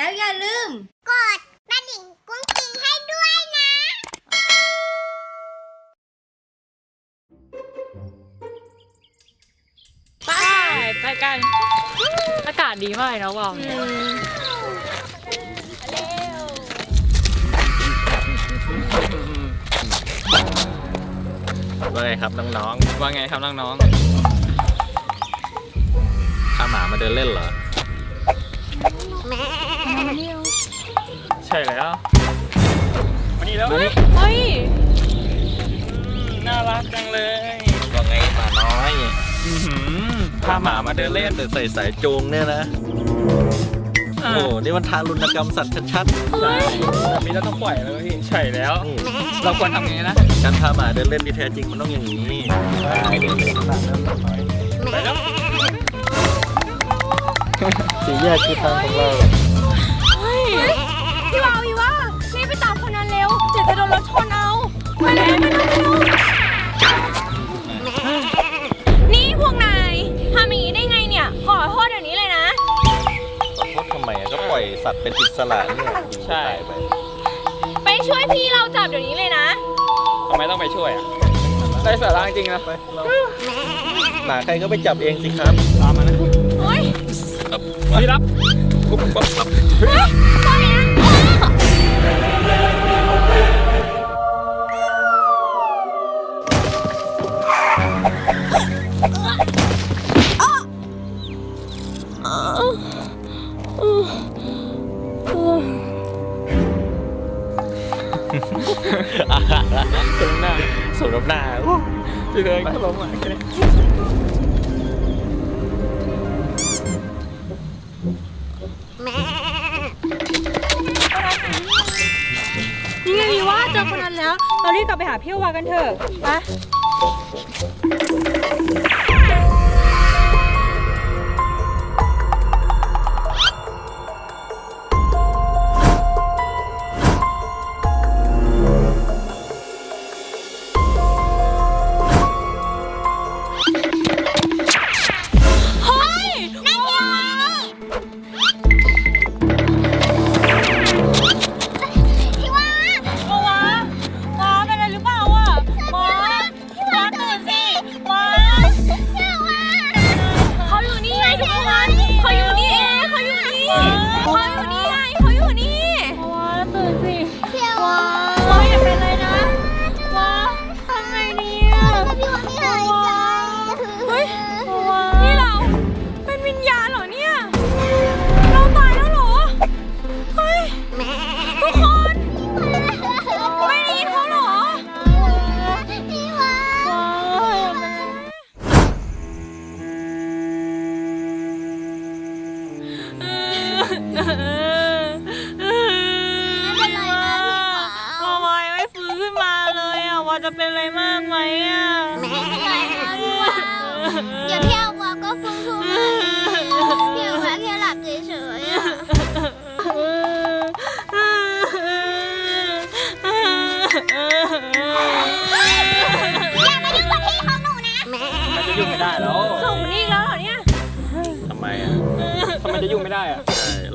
แล้วอย่าลืม กดกระดิ่งกุ้งกิ้งให้ด้วยนะ ไปใกล้ๆอากาศดีมากเลยนะวาวว่าไงครับน้องว่าไงครับน้องๆพาหมามาเดินเล่นเหรอ ใช่แล้วมานี่แล้วเฮ้ยน่ารักจังเลยว่าไงหมาน้อยอื้อหือพาหมามาเดินเล่นแต่ใส่สายจูงเนี่ยนะอ่าโอ้โห นี่มันทารุณกรรมสัตว์ชัดใช่แบบนี้เราต้องปล่อยแล้วพี่ ใช่แล้ว ๆนี่เราควรทำไงนะการพาหมาเดินเล่นที่แท้จริงมันต้องอย่างนี้ไปเดินเล่นตามนั้นน้อยไปแล้วสี่แยกคือทางของเรา เอาไปเลยไปเลยไปเลยนี่พวกนายทำอย่างนี้ได้ไงเนี่ย ขอโทษเดี๋ยวนี้เลยนะ ขอโทษทำไมอะก็ปล่อยสัตว์เป็นอิสระเนี่ยใช่ ตายไปไปช่วยพี่เราจับเดี๋ยวนี้เลยนะ ทำไมต้องไปช่วยอะได้สาระจริงๆนะไปเราหมาใครก็ไปจับเองสิครับ ตามมานะโอ๊ยพี่รับปุ๊บปุ๊บปุ๊บเฮ้ย สมน้ำหน้าพี่เลยก็ล้มอะแค่นี่ไงว่าเจอคนนั้นแล้ว เรารีบกลับไปหาพี่วากันเถอะไป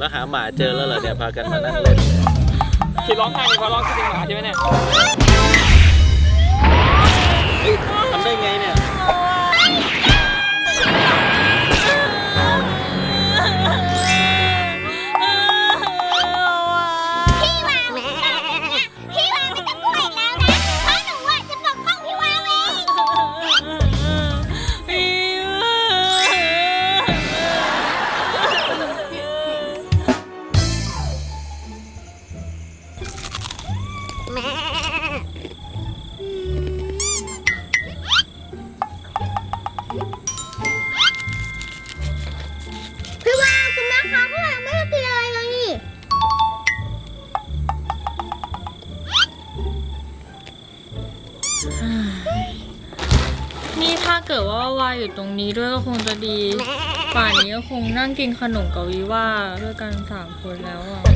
แล้วหาหมาเจอแล้วเหรอเนี่ยพากันมานั่งเล่นเนี่ยที่ร้องไห้นี่เพราะร้องคิดถึงหมาใช่ไหมเนี่ย อยู่ตรงนี้ด้วยก็คงจะดี ป่านนี้ก็คงนั่งกินขนมกับวิว่าด้วยกันสามคนแล้วอะ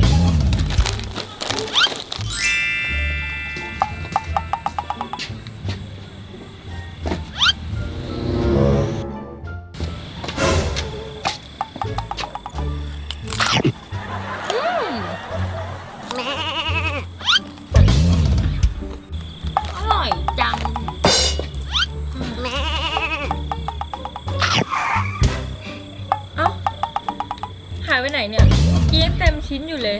ชิ้นอยู่เลย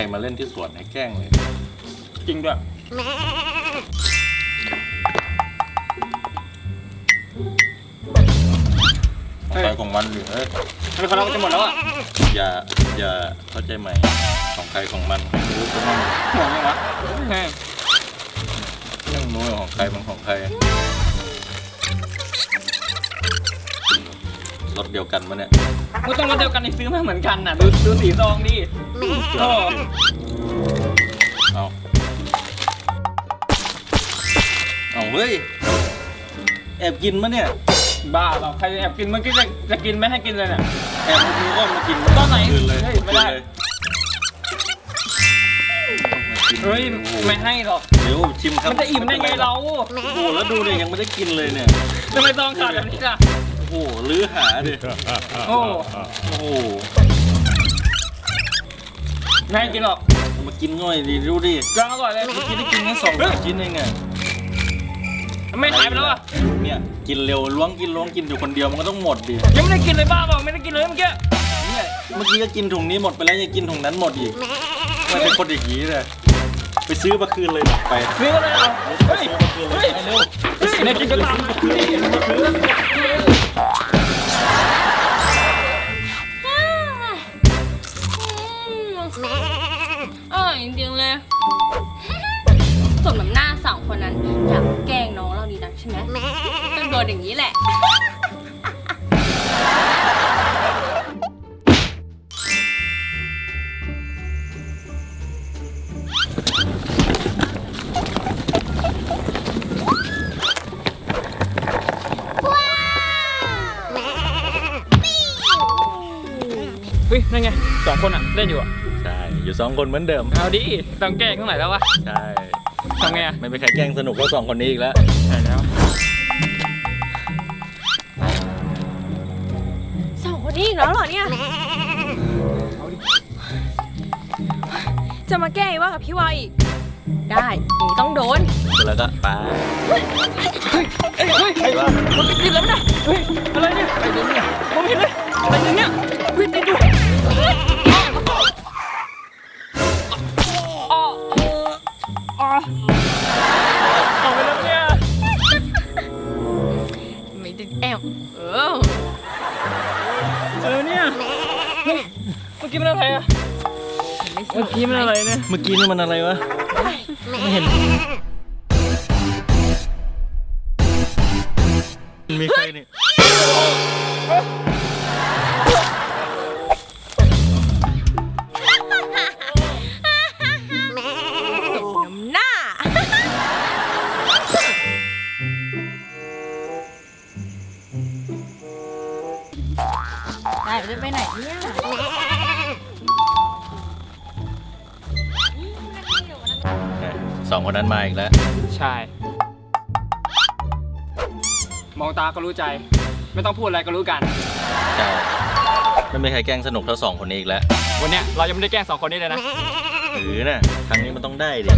รมาเล่นที่สวนให้แกล้งเลย จริงด้วย ของใครของมันอยู่เฮ้ยทำไมของเราก็จะหมดแล้วอะอย่าอย่าเข้าใจไหมของใครของมันรู้ก็ต้องห่วงยังวะแม่เรื่องนู้นของใครมันของใคร รถเดียวกันปะเนี่ยกูต้องรถเดียวกันในซื้อมาเหมือนกันน่ะ ดูดูสีซองดิโอ้เอาเอาเฮ้ย แอบกินมะเนี่ย บ้าเปล่าใครจะแอบกินเมื่อกี้จะจะกินไม่ให้กินเลยเนี่ยแอบมาดูอ้อมมากินตอนไหนคืนเลยเฮ้ยไม่ได้คืนเลยเฮ้ยโอ้โหไม่ให้หรอกเดี๋ยวชิมครับมันจะอิ่มได้ไงเรา โอ้โหแล้วดูเนี่ยยังไม่ได้กินเลยเนี่ยทำไมซองขาดแบบนี้ล่ะ โอ้โหลื้อหาดิโอ้โอ้โหไม่ให้กินหรอกเอามากินง่อยดิดูดิกำลังอร่อยเลยเมื่อกี้ได้กินแค่สองสามชิ้นเองไงไม่หายไปแล้วอะเนี่ยกินเร็วล้วงกินล้วงกินอยู่คนเดียวมันก็ต้องหมดดิยังไม่ได้กินเลยบ้าเปล่าไม่ได้กินเลยเมื่อกี้เนี่ยเมื่อกี้ก็กินถุงนี้หมดไปแล้วยังกินถุงนั้นหมดอีกไม่เป็นคนอย่างนี้เลยไปซื้อมาคืนเลยไปซื้ออะไรอะเฮ้ยซื้อมาคืนเลเฮ้ยยไปเร็วเฮ้ยเนี่ยกินก็ตามมานี่อร่อย จริงๆเลย สมน้ำหน้าสองคนนั้นอยากแกล้งน้องเราดีนักใช่ไหมต้องโดนอย่างนี้แหละ เฮ้ยนั่นไงสองคนอะเล่นอยู่อะ ใช่ อยู่สองคนเหมือนเดิม เอาดิต้องแกล้งเท่าไหร่แล้ววะใช่ ทำไงอะไม่มีใครแกล้งสนุกก็สองคนนี้อีกแล้ว ใช่แล้ว สองคนนี้อีกแล้วเหรอเนี่ย จะมาแก้อีว่ากับพี่วายอีก ได้อย่างนี้ต้องโดน แล้วก็ไปเฮ้ยเฮ้ยไปว่ามันติดแล้วนะเฮ้ยอะไรเนี่ยไอ้เดี๋ยวเนี่ยผมเห็นเลยอะไรเนี่ย ไม่สเมื่อกี้มันอะไรเนี่ย เมื่อกี้นี่มันอะไรวะ ไม่เห็น มาอีกแล้ว ใช่ มองตาก็รู้ใจ ไม่ต้องพูดอะไรก็รู้กัน ใช่ ไม่มีใครแกล้งสนุกเท่าสองคนนี้อีกแล้ววันเนี้ยเรายังไม่ได้แกล้งสองคนนี้เลยนะ หรือน่ะครั้งนี้มันต้องได้ดิ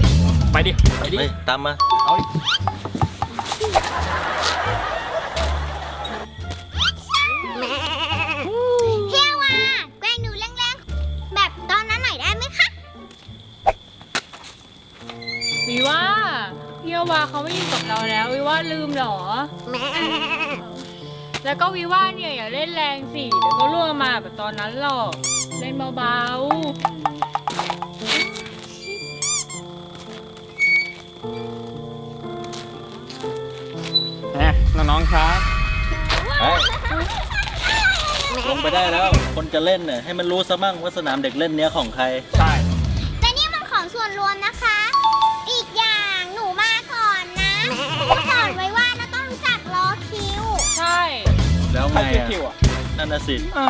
เไปดิ ไปดิ เฮ้ยตามมา เอาดิ พี่วาเขาไม่อยู่กับเราแล้ววิว่าลืมเหรอแล้วก็วิว่าเนี่ยอย่าเล่นแรงสิเดี๋ยวก็ล่วงมาแบบตอนนั้นหรอกเล่นเบานะน้องๆครับเฮ้ยลงไปได้แล้ว คนจะเล่นเนี่ยให้มันรู้ซะมั่งว่าสนามเด็กเล่นเนี้ยของใครใช่ แล้วใครไงคืออะคิวอะนั่นน่ะสิอะ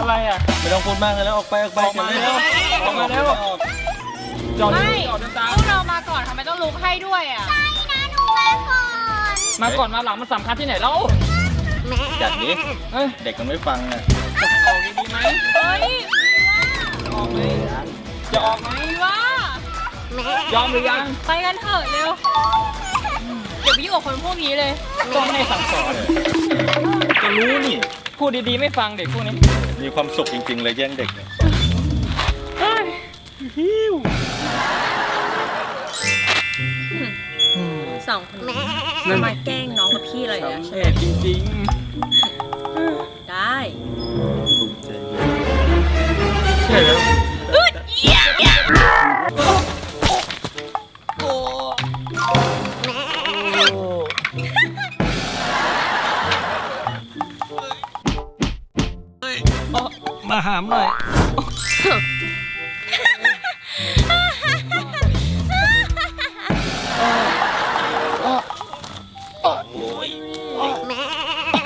อะไรอะไม่ต้องพูดมากเลยแล้วออกไปออกไปออกมาจะนเร็วออกมาเร็วออกจอดไม่จอดเดินตามพวกเรามาก่อนทำไมต้องลุกให้ด้วยอะ ใช่นะหนูมาก่อน มาก่อนมาหลังมันสำคัญที่ไหนเล่าจัดดิเอ้ยเด็กมันไม่ฟังอะจะออกดีๆไหมเฮ้ยจะออกไหมจะออกไหมวิว่ายอมหรือยังไปกันเถอะเร็วอย่าไปยุ่งกับคนพวกนี้เลยต้องให้สั่งสอน จะรู้นี่ พูดดีๆไม่ฟังเด็กพวกนี้มีความสุขจริง ๆ เลยแย่งเด็กเนี่ยสองคนนี้จะมาแกล้งน้องกับพี่เลยนะใช่ไหมแม่จริงได้ๆใช่แล้วมาหามหน่อย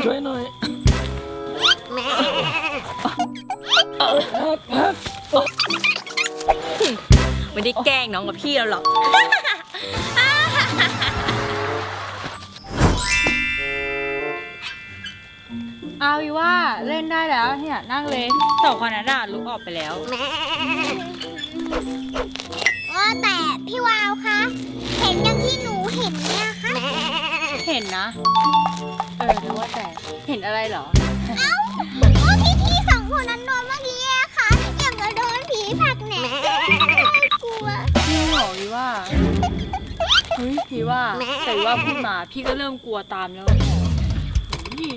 ช่วยหน่อยไม่ได้แกล้งน้องกับพี่เราหรอก อาวิว่าเล่นได้แล้วเนี่ยนั่งเลยสองคนนั้นด่าลุกออกไปแล้ว ว่าแต่พี่วาวคะ เห็นอย่างที่หนูเห็นเนี่ยคะ เห็นนะ เออรู้ว่าแต่เห็นอะไรเหรอ เอ้าว่าพี่พี่ๆสองคนนั้นนอนเมื่อกี้อะค่ะอย่างกับโดนผีผลักแหนน่ากลัวพี่หรอวิว่าเฮ้ยพี่ว่าแต่ว่าพูดมาพี่ก็เริ่มกลัวตามแล้วเนี่ย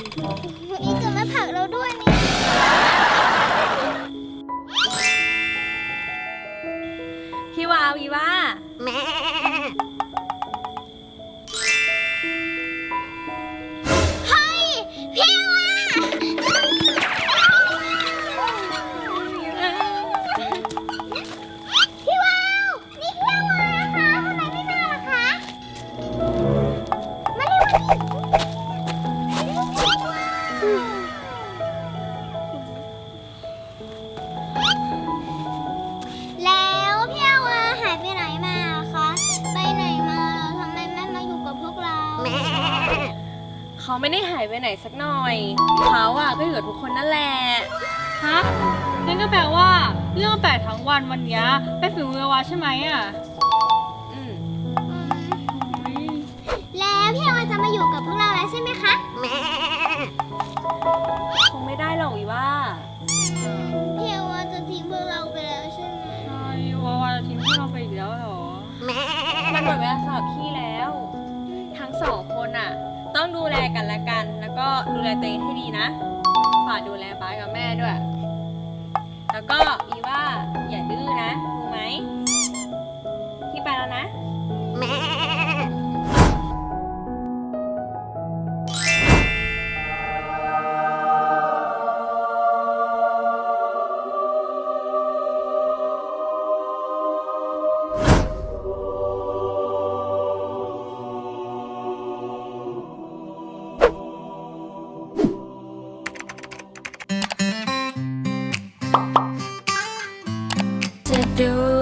เฮ้ยอีกจะมาผลักเราด้วยนี่พี่วาวิว่าเก็แปลว่า เรื่องแปลกทั้งวันวันเนี้ยเป็นฝีมือวาใช่ไหมอะอืมอุ๊ยแล้วพี่วาจะมาอยู่กับพวกเราแล้วใช่ไหมคะคงไม่ได้หรอกวิว่าพี่วาจะทิ้งพวกเราไปแล้วใช่ไหมใช่วาวาจะทิ้งพวกเราไปอีกแล้วเหรอมันหมดเวลาสำหรับพี่แล้ว ทั้งสองคนอะต้องดูแลกันและกัน แล้วก็ดูแลตัวเองให้ดีนะฝากดูแลป้ากับแม่ด้วย แล้วก็อีว่า do